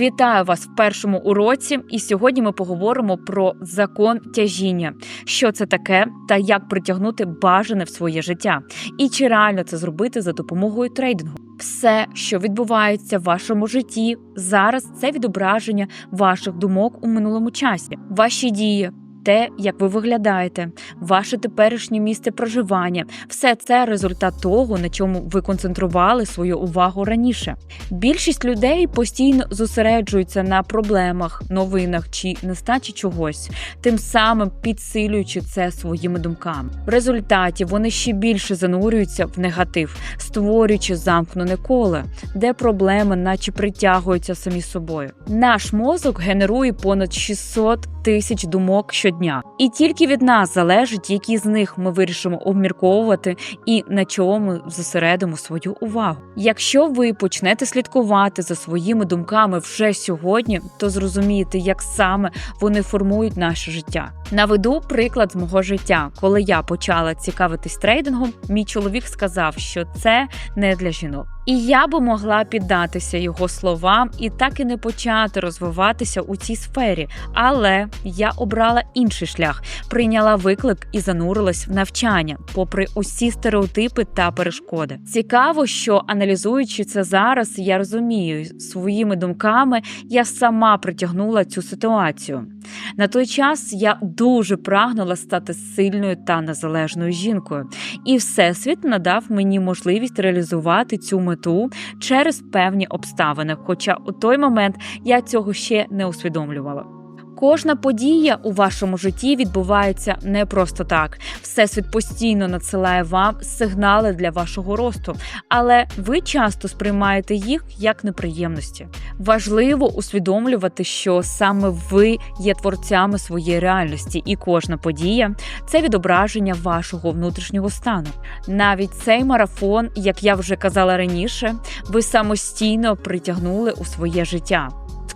Вітаю вас в першому уроці, і сьогодні ми поговоримо про закон тяжіння, що це таке та як притягнути бажане в своє життя, і чи реально це зробити за допомогою трейдингу. Все, що відбувається в вашому житті зараз, це відображення ваших думок у минулому часі, ваші дії. Те, як ви виглядаєте, ваше теперішнє місце проживання, все це результат того, на чому ви концентрували свою увагу раніше. Більшість людей постійно зосереджуються на проблемах, новинах чи нестачі чогось, тим самим підсилюючи це своїми думками. В результаті вони ще більше занурюються в негатив, створюючи замкнене коле, де проблеми, наче притягуються самі собою. Наш мозок генерує понад 600 тисяч думок щодня, і тільки від нас залежить, які з них ми вирішимо обмірковувати і на чому ми зосередимо свою увагу. Якщо ви почнете слідкувати за своїми думками вже сьогодні, то зрозумієте, як саме вони формують наше життя. Наведу приклад з мого життя, коли я почала цікавитись трейдингом, мій чоловік сказав, що це не для жінок. І я би могла піддатися його словам і так і не почати розвиватися у цій сфері. Але я обрала інший шлях, прийняла виклик і занурилась в навчання, попри усі стереотипи та перешкоди. Цікаво, що аналізуючи це зараз, я розумію своїми думками, я сама притягнула цю ситуацію. На той час я дуже прагнула стати сильною та незалежною жінкою, і всесвіт надав мені можливість реалізувати цю мету через певні обставини. Хоча у той момент я цього ще не усвідомлювала. Кожна подія у вашому житті відбувається не просто так. Всесвіт постійно надсилає вам сигнали для вашого росту, але ви часто сприймаєте їх як неприємності. Важливо усвідомлювати, що саме ви є творцями своєї реальності, і кожна подія це відображення вашого внутрішнього стану. Навіть цей марафон, як я вже казала раніше, ви самостійно притягнули у своє життя.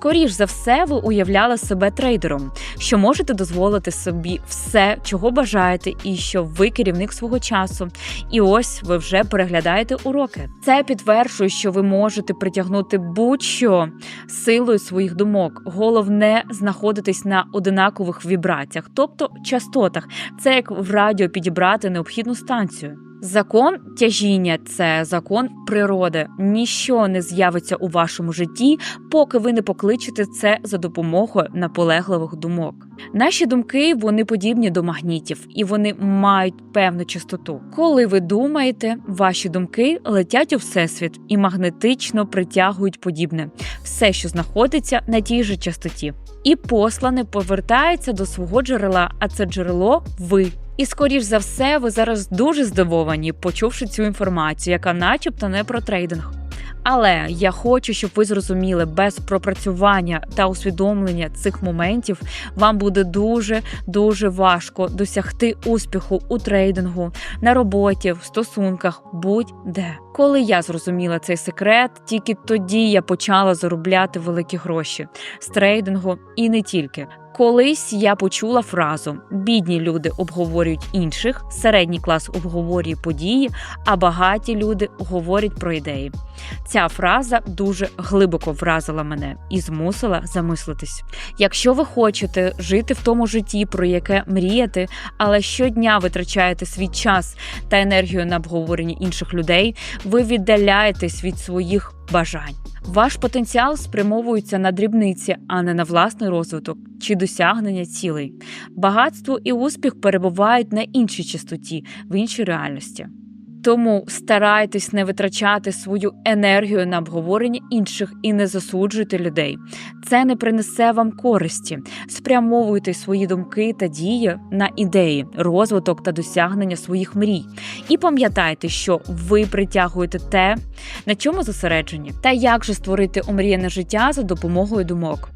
Скоріш за все, ви уявляли себе трейдером, що можете дозволити собі все, чого бажаєте, і що ви керівник свого часу. І ось ви вже переглядаєте уроки. Це підтверджує, що ви можете притягнути будь-що силою своїх думок. Головне знаходитись на одинакових вібраціях, тобто частотах. Це як в радіо підібрати необхідну станцію. Закон тяжіння це закон природи. Ніщо не з'явиться у вашому житті, поки ви не покличете це за допомогою наполегливих думок. Наші думки вони подібні до магнітів, і вони мають певну частоту. Коли ви думаєте, ваші думки летять у всесвіт і магнетично притягують подібне, все, що знаходиться на тій же частоті, і послане повертається до свого джерела, а це джерело ви. І, скоріш за все, ви зараз дуже здивовані, почувши цю інформацію, яка, начебто, не про трейдинг. Але я хочу, щоб ви зрозуміли, без пропрацювання та усвідомлення цих моментів вам буде дуже дуже важко досягти успіху у трейдингу, на роботі, в стосунках, будь-де. Коли я зрозуміла цей секрет, тільки тоді я почала заробляти великі гроші з трейдингу і не тільки. Колись я почула фразу: бідні люди обговорюють інших, середній клас обговорює події, а багаті люди говорять про ідеї. Ця фраза дуже глибоко вразила мене і змусила замислитись. Якщо ви хочете жити в тому житті, про яке мріяти, але щодня витрачаєте свій час та енергію на обговорення інших людей, ви віддаляєтесь від своїх бажань. Ваш потенціал спрямовується на дрібниці, а не на власний розвиток чи досягнення цілей. Багатство і успіх перебувають на іншій частоті, в іншій реальності. Тому старайтесь не витрачати свою енергію на обговорення інших і не засуджуйте людей. Це не принесе вам користі. Спрямовуйте свої думки та дії на ідеї, розвиток та досягнення своїх мрій. І пам'ятайте, що ви притягуєте те, на чому зосереджені, та як же створити омріяне життя за допомогою думок.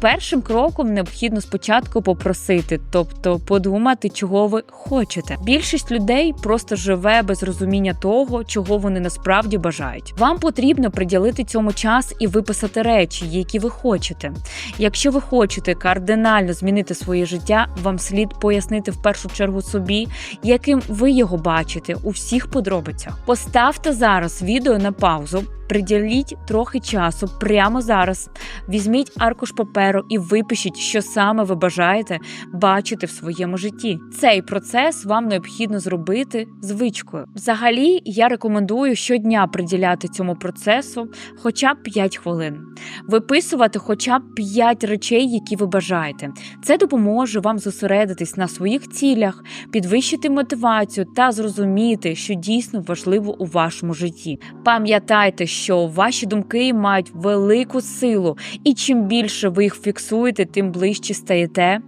Першим кроком необхідно спочатку попросити, тобто подумати, чого ви хочете. Більшість людей просто живе без розуміння того, чого вони насправді бажають. Вам потрібно приділити цьому час і виписати речі, які ви хочете. Якщо ви хочете кардинально змінити своє життя, вам слід пояснити в першу чергу собі, яким ви його бачите у всіх подробицях. Поставте зараз відео на паузу. Приділіть трохи часу прямо зараз. Візьміть аркуш паперу і випишіть, що саме ви бажаєте бачити в своєму житті. Цей процес вам необхідно зробити звичкою. Взагалі, я рекомендую щодня приділяти цьому процесу хоча б 5 хвилин, виписувати хоча б 5 речей, які ви бажаєте. Це допоможе вам зосередитись на своїх цілях, підвищити мотивацію та зрозуміти, що дійсно важливо у вашому житті. Пам'ятайте, що ваші думки мають велику силу, і чим більше ви їх фіксуєте, тим ближче стаєте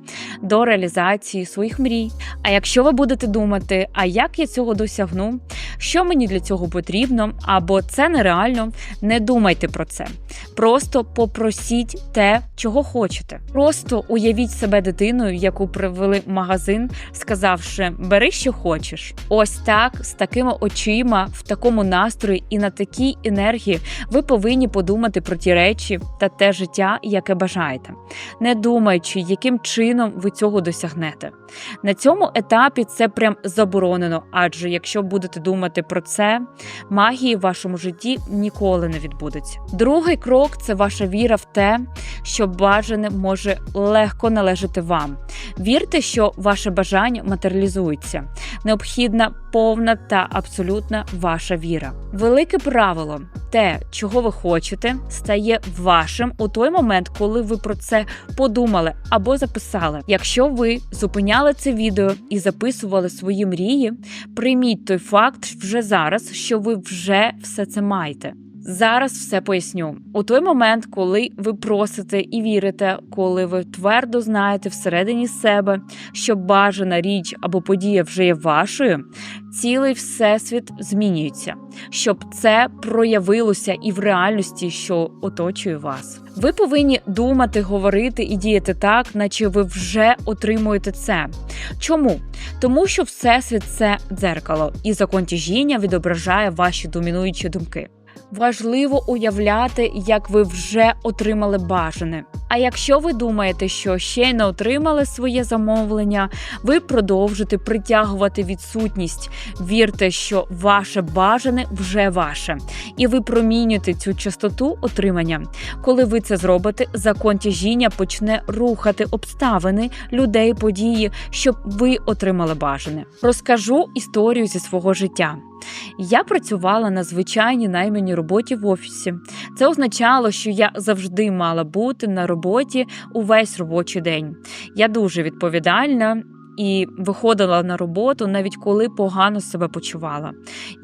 до реалізації своїх мрій. А якщо ви будете думати, а як я цього досягну, що мені для цього потрібно, або це нереально, не думайте про це. Просто попросіть те, чого хочете. Просто уявіть себе дитиною, яку привели в магазин, сказавши бери, що хочеш. Ось так, з такими очима, в такому настрої і на такій енергії ви повинні подумати про ті речі та те життя, яке бажаєте, не думаючи, яким чином ви цього досягнете. На цьому етапі це прям заборонено, адже якщо будете думати про це, магії в вашому житті ніколи не відбудеться. Другий крок це ваша віра в те, що бажане може легко належати вам. Вірте, що ваше бажання матеріалізується. Необхідна повна та абсолютна ваша віра. Велике правило: те, чого ви хочете, стає вашим у той момент, коли ви про це подумали або записали. Якщо ви зупиняли це відео і записували свої мрії, прийміть той факт вже зараз, що ви вже все це маєте. Зараз все поясню. У той момент, коли ви просите і вірите, коли ви твердо знаєте всередині себе, що бажана річ або подія вже є вашою, цілий всесвіт змінюється, щоб це проявилося і в реальності, що оточує вас. Ви повинні думати, говорити і діяти так, наче ви вже отримуєте це. Чому? Тому що всесвіт це дзеркало, і закон тяжіння відображає ваші домінуючі думки. Важливо уявляти, як ви вже отримали бажане. А якщо ви думаєте, що ще не отримали своє замовлення, ви продовжите притягувати відсутність. Вірте, що ваше бажане вже ваше, і ви промінюєте цю частоту отримання. Коли ви це зробите, закон тяжіння почне рухати обставини, людей, події, щоб ви отримали бажане. Розкажу історію зі свого життя. Я працювала на звичайній найманій роботі в офісі. Це означало, що я завжди мала бути на роботі увесь робочий день. Я дуже відповідальна. І виходила на роботу навіть коли погано себе почувала.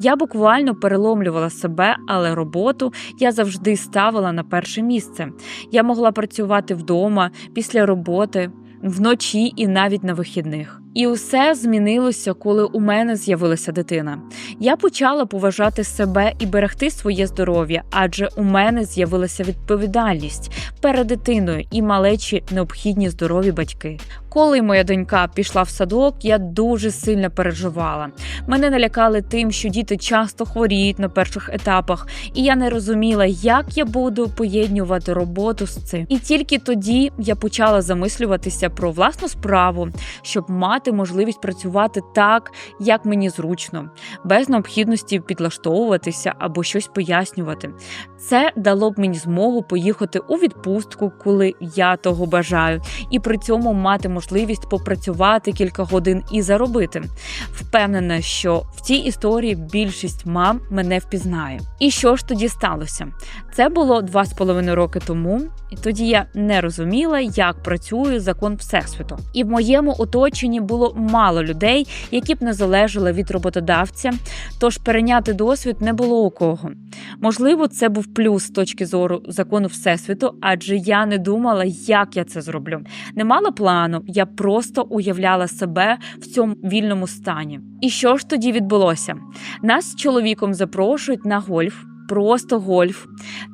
Я буквально переломлювала себе, але роботу я завжди ставила на перше місце. Я могла працювати вдома після роботи, вночі і навіть на вихідних. І усе змінилося, коли у мене з'явилася дитина. Я почала поважати себе і берегти своє здоров'я, адже у мене з'явилася відповідальність перед дитиною і малечі необхідні здорові батьки. Коли моя донька пішла в садок, я дуже сильно переживала. Мене налякали тим, що діти часто хворіють на перших етапах, і я не розуміла, як я буду поєднувати роботу з цим. І тільки тоді я почала замислюватися про власну справу, щоб мати можливість працювати так, як мені зручно, без необхідності підлаштовуватися або щось пояснювати. Це дало б мені змогу поїхати у відпустку, коли я того бажаю, і при цьому мати можливість попрацювати кілька годин і заробити. Впевнена, що в цій історії більшість мам мене впізнає. І що ж тоді сталося? Це було два з половиною роки тому, і тоді я не розуміла, як працює закон всесвіту. І в моєму оточенні було мало людей, які б не залежали від роботодавця, тож перейняти досвід не було у кого. Можливо, це був плюс з точки зору закону всесвіту, адже я не думала, як я це зроблю. Не мала плану, я просто уявляла себе в цьому вільному стані. І що ж тоді відбулося? Нас з чоловіком запрошують на гольф. Просто гольф.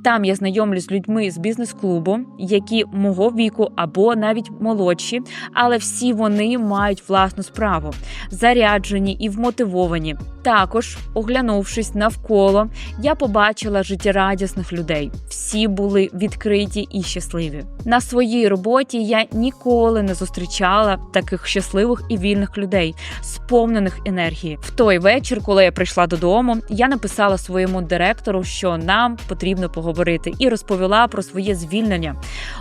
Там я знайомлюсь з людьми з бізнес-клубу, які мого віку або навіть молодші, але всі вони мають власну справу, заряджені і вмотивовані. Також, оглянувшись навколо, я побачила життєрадісних людей. Всі були відкриті і щасливі. На своїй роботі я ніколи не зустрічала таких щасливих і вільних людей, сповнених енергії. В той вечір, коли я прийшла додому, я написала своєму директору, що нам потрібно поговорити, і розповіла про своє звільнення.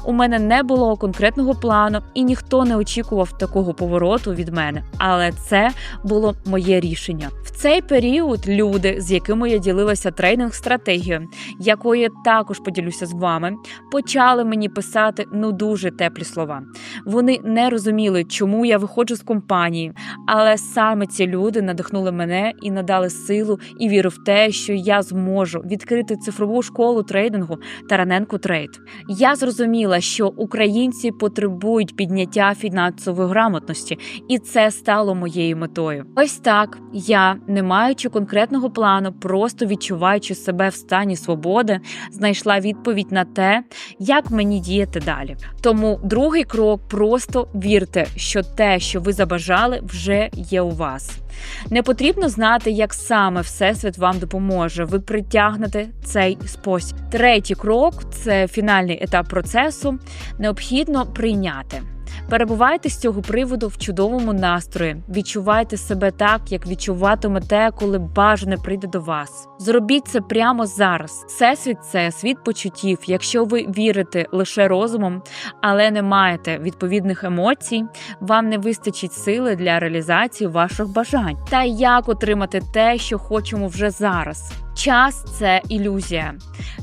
У мене не було конкретного плану, і ніхто не очікував такого повороту від мене. Але це було моє рішення. В цей період люди, з якими я ділилася тренінг стратегією, якою також поділюся з вами, почали мені писати ну дуже теплі слова. Вони не розуміли, чому я виходжу з компанії, але саме ці люди надихнули мене і надали силу і віру в те, що я зможу відкрити цифрову школу трейдингу Тараненко Трейд. Я зрозуміла, що українці потребують підняття фінансової грамотності, і це стало моєю метою. Ось так я, не маючи конкретного плану, просто відчуваючи себе в стані свободи, знайшла відповідь на те, як мені діяти далі. Тому другий крок просто вірте, що те, що ви забажали, вже є у вас. Не потрібно знати, як саме Всесвіт вам допоможе. Ви притягнете цей спосіб. Третій крок це фінальний етап процесу. Необхідно прийняти. Перебувайте з цього приводу в чудовому настрої. Відчувайте себе так, як відчуватимете, коли бажане прийде до вас. Зробіть це прямо зараз. Всесвіт це світ почуттів. Якщо ви вірите лише розумом, але не маєте відповідних емоцій, вам не вистачить сили для реалізації ваших бажань. Та як отримати те, що хочемо вже зараз. Час це ілюзія.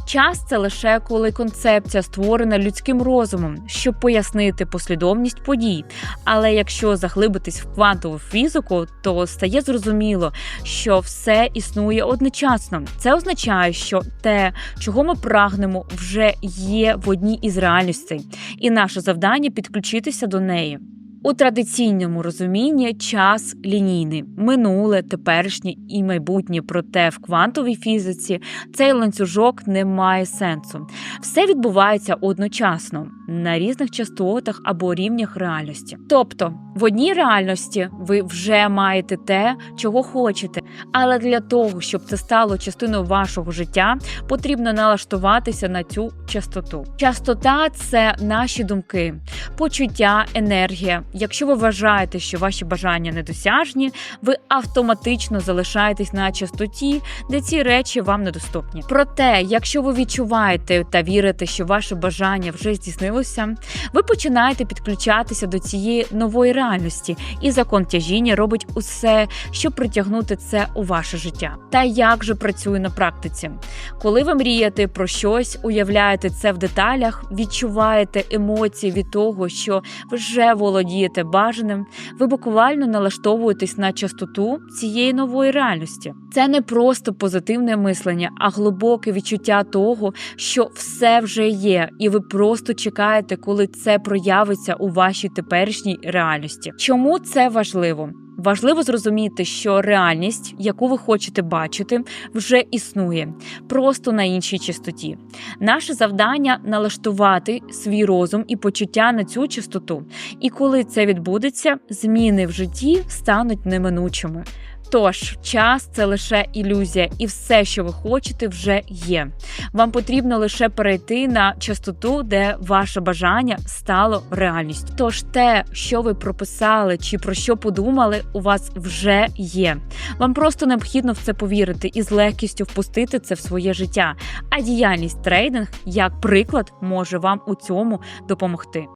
Час це лише коли концепція створена людським розумом, щоб пояснити послідовність подій. Але якщо заглибитись в квантову фізику, то стає зрозуміло, що все існує одночасно. Це означає, що те, чого ми прагнемо, вже є в одній із реальностей, і наше завдання підключитися до неї. У традиційному розумінні час лінійний, минуле, теперішнє і майбутнє. Проте в квантовій фізиці цей ланцюжок не має сенсу. Все відбувається одночасно на різних частотах або рівнях реальності. Тобто, в одній реальності ви вже маєте те, чого хочете, але для того, щоб це стало частиною вашого життя, потрібно налаштуватися на цю частоту. Частота це наші думки, почуття, енергія. Якщо ви вважаєте, що ваші бажання недосяжні, ви автоматично залишаєтесь на частоті, де ці речі вам недоступні. Проте, якщо ви відчуваєте та вірите, що ваше бажання вже здійснилося, ви починаєте підключатися до цієї нової реальності, і закон тяжіння робить усе, щоб притягнути це у ваше життя. Та як же працює на практиці? Коли ви мрієте про щось, уявляєте це в деталях, відчуваєте емоції від того, що вже володієте бажаним, ви буквально налаштовуєтесь на частоту цієї нової реальності. Це не просто позитивне мислення, а глибоке відчуття того, що все вже є, і ви просто чекаєте, коли це проявиться у вашій теперішній реальності. Чому це важливо? Важливо зрозуміти, що реальність, яку ви хочете бачити, вже існує, просто на іншій частоті. Наше завдання налаштувати свій розум і почуття на цю частоту. І коли це відбудеться, зміни в житті стануть неминучими. Тож, час це лише ілюзія, і все, що ви хочете, вже є. Вам потрібно лише перейти на частоту, де ваше бажання стало реальністю. Тож те, що ви прописали чи про що подумали, у вас вже є. Вам просто необхідно в це повірити і з легкістю впустити це в своє життя. А діяльність трейдинг, як приклад, може вам у цьому допомогти.